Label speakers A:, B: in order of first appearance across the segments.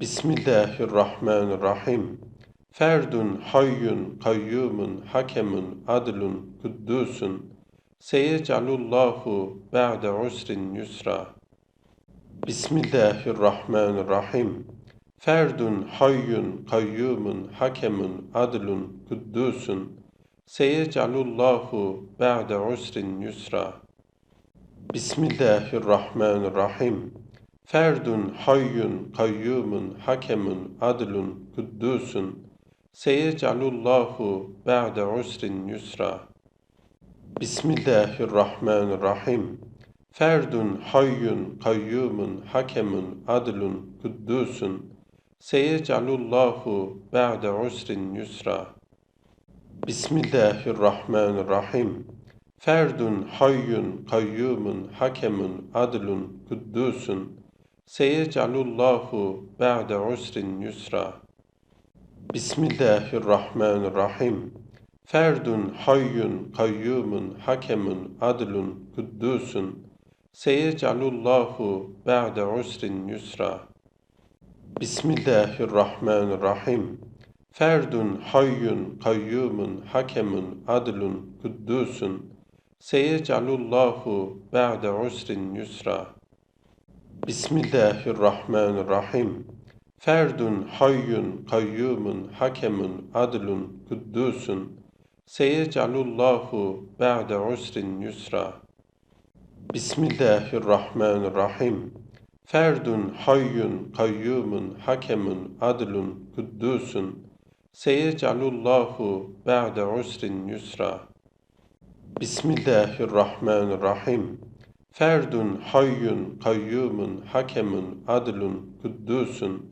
A: Bismillahirrahmanirrahim. Ferdun hayyun kayyumun hakemun adlun kuddusun seyecalullahu ba'de usrin yusra. Bismillahirrahmanirrahim. Ferdun hayyun kayyumun hakemun adlun kuddusun seyecalullahu ba'de usrin yusra. Bismillahirrahmanirrahim. Ferdun hayyun kayyumun hakemun adlun kuddusun seyecalullahu ba'de usrin yusra. Bismillahirrahmanirrahim. Ferdun hayyun kayyumun hakemun adlun kuddusun seyecalullahu ba'de usrin yusra. Bismillahirrahmanirrahim. Ferdun hayyun kayyumun hakemun adlun kuddusun seyecalullahu ba'de usrin yusra. Bismillahirrahmanirrahim. Ferdun hayyun kayyumun hakemun adlun kuddusun seyecalullahu ba'de usrin yusra. Bismillahirrahmanirrahim. Ferdun hayyun kayyumun hakemun adlun kuddusun seyecalullahu ba'de usrin yusra. Bismillahirrahmanirrahim. Ferdun hayyun kayyumun hakemun adlun kuddusun seyecalullahu ba'de usrin yusra. Bismillahirrahmanirrahim. Ferdun hayyun kayyumun hakemun adlun kuddusun seyecalullahu ba'de usrin yusra. Bismillahirrahmanirrahim. Ferdun hayyun kayyumun hakemun adlun kuddusun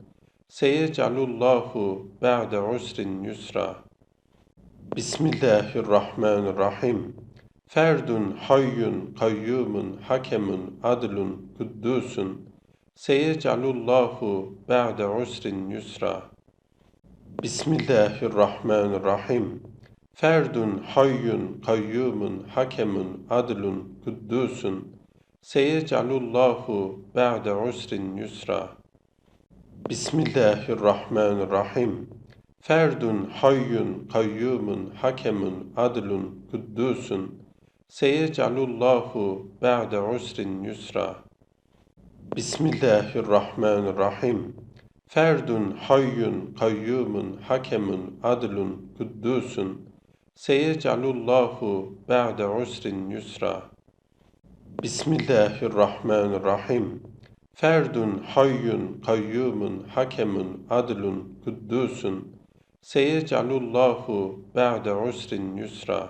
A: seyecalullahu ba'de usrin yusra. Bismillahirrahmanirrahim. Ferdun hayyun kayyumun hakemun adlun kuddusun seyecalullahu ba'de usrin yusra. Bismillahirrahmanirrahim. Ferdun hayyun kayyumun hakemun adlun kuddusun seyecalullahu ba'de usrin yusra. Bismillahirrahmanirrahim. Ferdun hayyun kayyumun hakemun adlun kuddusun seyecalullahu ba'de usrin yusra. Bismillahirrahmanirrahim. Ferdun hayyun kayyumun hakemun adlun kuddusun seyecalullahu ba'de usrin yusra. Bismillahirrahmanirrahim. Ferdun hayyun kayyumun hakemun adlun kuddusun seyecalullahu ba'de usrin yusra.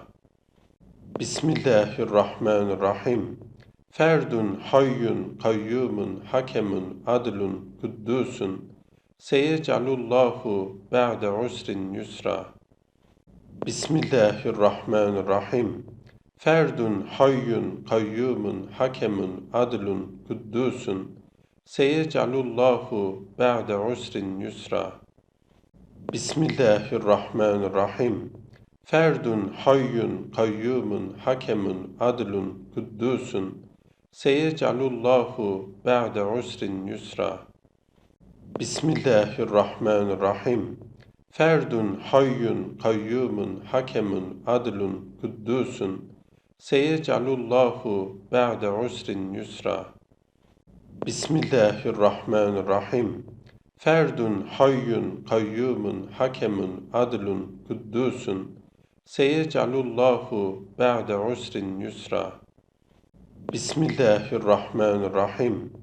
A: Bismillahirrahmanirrahim. Ferdun hayyun kayyumun hakemun adlun kuddusun seyecalullahu ba'de usrin yusra. Bismillahirrahmanirrahim. Ferdun hayyun kayyumun hakemun adlun kuddusun seyecalullahu ba'de usrin yusra. Bismillahirrahmanirrahim. Ferdun hayyun kayyumun hakemun adlun kuddusun seyecalullahu ba'de usrin yusra. Bismillahirrahmanirrahim. Ferdun hayyun kayyumun hakemun adlun kuddusun seyecalullahu ba'de usrin yusra. Bismillahirrahmanirrahim. Ferdun hayyun kayyumun hakemun adlun kuddusun seyecalullahu ba'de usrin yusra. Bismillahirrahmanirrahim.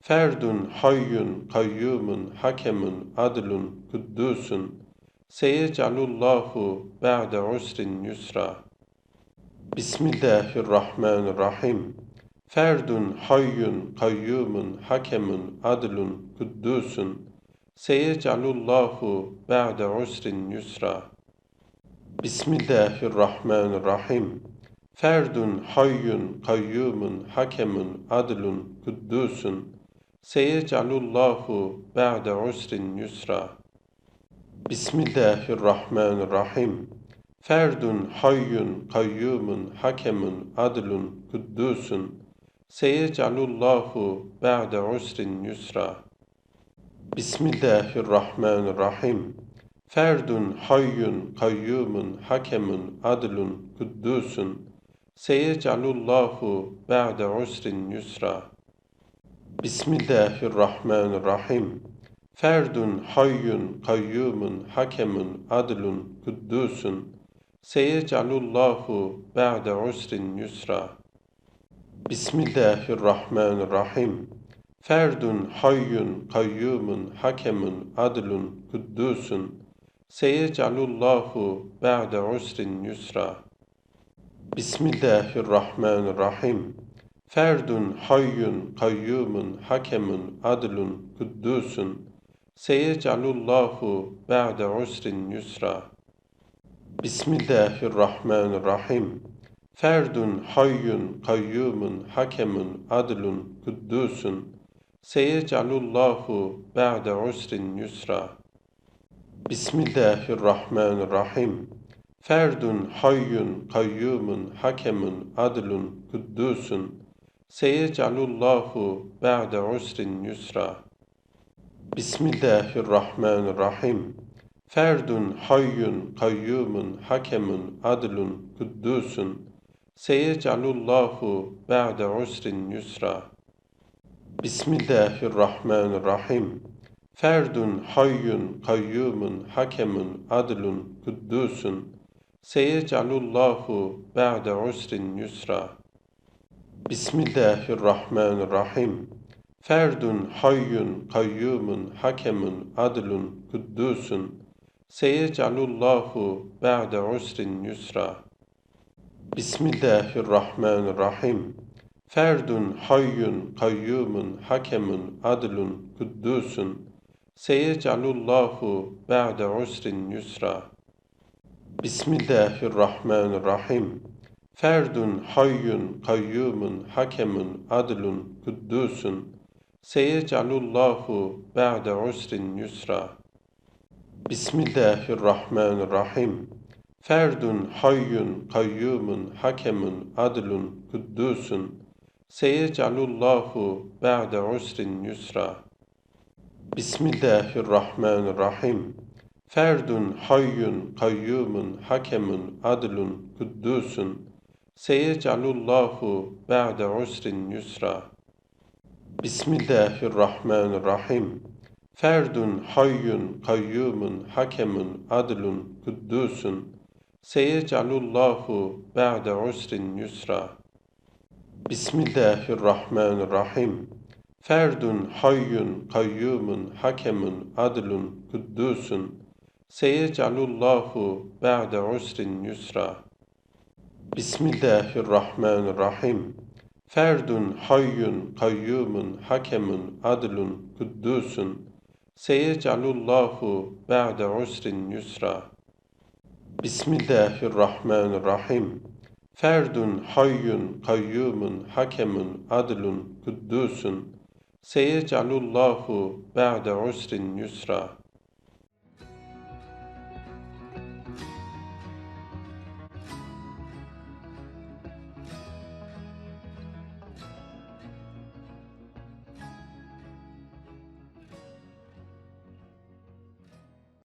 A: Ferdun hayyun kayyumun hakemun adlun kuddusun seyecalullahu ba'de usrin yusra. Bismillahirrahmanirrahim. Ferdun hayyun kayyumun hakemun adlun kuddusun seyecalullahu ba'de usrin yusra. Bismillahirrahmanirrahim. Ferdun hayyun kayyumun hakemun adlun kuddusun seyecalullahu ba'de usrin yusra. Bismillahirrahmanirrahim. Ferdun hayyun kayyumun hakemun adlun kuddusun seyecalullahu ba'de usrin yusra. Bismillahirrahmanirrahim. Ferdun hayyun kayyumun hakemun adlun kuddusun seyecalullahu ba'de usrin yusra. Bismillahirrahmanirrahim. Ferdun hayyun kayyumun hakemun adlun kuddusun seyecalullahu ba'de usrin yusra. Bismillahirrahmanirrahim. Ferdun hayyun kayyumun hakemun adlun kuddusun seyecalullahu ba'de usrin yusra. Bismillahirrahmanirrahim. Ferdun hayyun kayyumun hakemun adlun kuddusun seyecalullahu ba'de usrin yusra. Bismillahirrahmanirrahim. Ferdun hayyun kayyumun hakemun adlun kuddusun seyecalullahu ba'de usrin yusra. Bismillahirrahmanirrahim. Ferdun hayyun kayyumun hakemun adlun kuddusun seyecalullahu ba'de usrin yusra. Bismillahirrahmanirrahim. Ferdun hayyun kayyumun hakemun adlun kuddusun seyecalullahu ba'de usrin yusra. Bismillahirrahmanirrahim. Ferdun hayyun kayyumun hakemun adlun kuddusun seyecalullahu ba'de usrin yusra. Bismillahirrahmanirrahim. Ferdun hayyun kayyumun hakemun adlun kuddusun seyecalullahu ba'de usrin yusra. Bismillahirrahmanirrahim. Ferdun hayyun kayyumun hakemun adlun kuddusun seyecalullahu ba'de usrin yusra. Bismillahirrahmanirrahim. Ferdun hayyun kayyumun hakemun adlun kuddusun seyecalullahu ba'de usrin yusra. Bismillahirrahmanirrahim. Ferdun hayyun kayyumun hakemun adlun kuddusun seyecalullahu ba'de usrin yusra. Bismillahirrahmanirrahim. Ferdun hayyun kayyumun hakemun adlun kuddusun seyecalullahu ba'de usrin yusra. Bismillahirrahmanirrahim. Ferdun hayyun kayyumun hakemun adlun kuddusun seyecalullahu ba'de usrin yusra. Bismillahirrahmanirrahim. Ferdun hayyun kayyumun hakemun adlun kuddusun seyecalullahu ba'de usrin yusra. Bismillahirrahmanirrahim. Ferdun hayyun kayyumun hakemun adlun kuddusun seyecalullahu ba'de usrin yusra. Bismillahirrahmanirrahim. Ferdun hayyun kayyumun hakemun adlun kuddusun seyecalullahu ba'de usrin yusra.